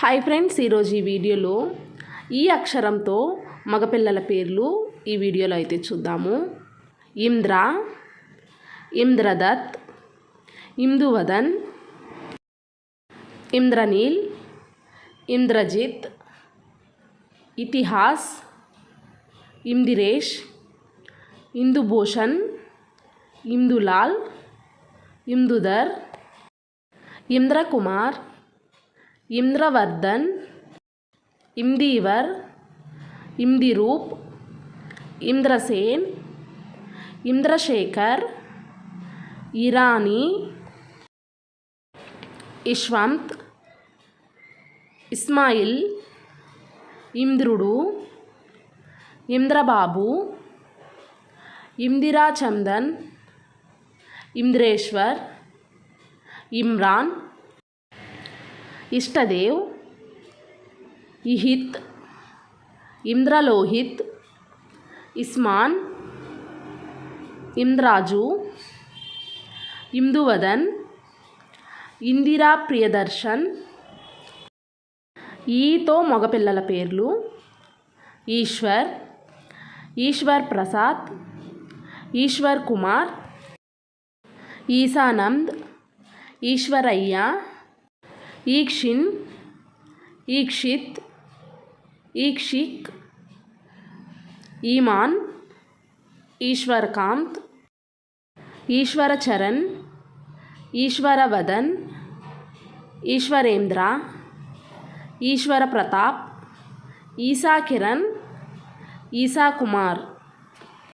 Hi friends ఈరోజు ఈ వీడియోలో ఈ అక్షరంతో మగపిల్లల పేర్లు ఈ వీడియోలో అయితే చూద్దాము. ఇంద్ర ఇంద్రదత్ ఇందువదన్ ఇంద్రనీల్ ఇంద్రజిత్ ఇతిహాస్ ఇందిరేష్ ఇందుభూషణ్ ఇందులాల్ ఇందుధర్ ఇంద్రకుమార్ ఇంద్రవర్ధన్ ఇందీవర్ ఇందిరూప్ ఇంద్రసేన్ ఇంద్రశేఖర్ ఇరానీ ఇష్వంత్ ఇస్మాయిల్ ఇంద్రుడు ఇంద్రబాబు ఇందిరా చందన్ ఇంద్రేశ్వర్ ఇమ్రాన్ ఇష్టదేవ్ ఇహిత్ ఇంద్రలోహిత్ ఇస్మాన్ ఇంద్రాజు ఇందువదన్ ఇందిరా ప్రియదర్శన్ ఈతో మగపిల్లల పేర్లు ఈశ్వర్ ఈశ్వర్ ప్రసాద్ ఈశ్వర్ కుమార్ ఈశానంద్ ఈశ్వరయ్య ईक्षिन ईक्षित ईक्षिक ईमान ईश्वरकांत ईश्वरचरण ईश्वरवदन ईश्वरेन्द्र ईश्वर प्रताप ईसा किरण ईसा कुमार